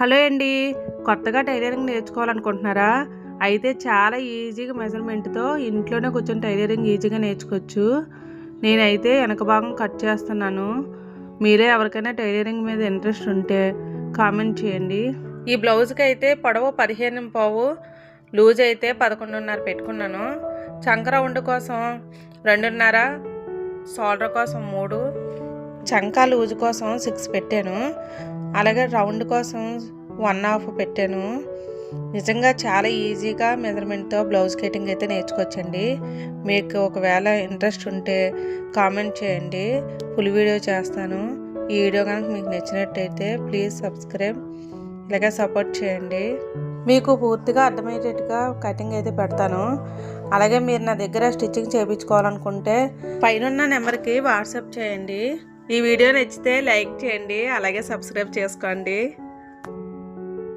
Hello అండి. కొత్తగా tailoring నేర్చుకోవాలనుకుంటున్నారా? అయితే చాలా ఈజీగా మెజర్మెంట్తో ఇంట్లోనే కూర్చొని టైలరింగ్ ఈజీగా నేర్చుకోవచ్చు. నేనైతే వెనక భాగం కట్ చేస్తున్నాను. మీరే ఎవరికైనా టైలరింగ్ మీద ఇంట్రెస్ట్ ఉంటే కామెంట్ చేయండి. ఈ బ్లౌజ్కి అయితే పొడవు పదిహేను పావు లూజ్ అయితే పదకొండున్నర పెట్టుకున్నాను. చంకర ఉండు కోసం రెండున్నర షోల్డర్ కోసం మూడు చంకా లూజ్ కోసం సిక్స్ పెట్టాను. అలాగే రౌండ్ కోసం వన్ హాఫ్ పెట్టాను. నిజంగా చాలా ఈజీగా మెజర్మెంట్తో బ్లౌజ్ కటింగ్ అయితే నేర్చుకోవచ్చండి. మీకు ఒకవేళ ఇంట్రెస్ట్ ఉంటే కామెంట్ చేయండి. ఫుల్ వీడియో చేస్తాను. ఈ వీడియో కనుక మీకు నచ్చినట్టయితే ప్లీజ్ సబ్స్క్రైబ్ ఇలాగే సపోర్ట్ చేయండి. మీకు పూర్తిగా అర్థమయ్యేటట్టుగా కటింగ్ అయితే పెడతాను. అలాగే మీరు నా దగ్గర స్టిచ్చింగ్ చేయించుకోవాలనుకుంటే పైన నెంబర్కి వాట్సాప్ చేయండి. ఈ వీడియో నచ్చితే లైక్ చేయండి అలాగే సబ్స్క్రైబ్ చేసుకోండి.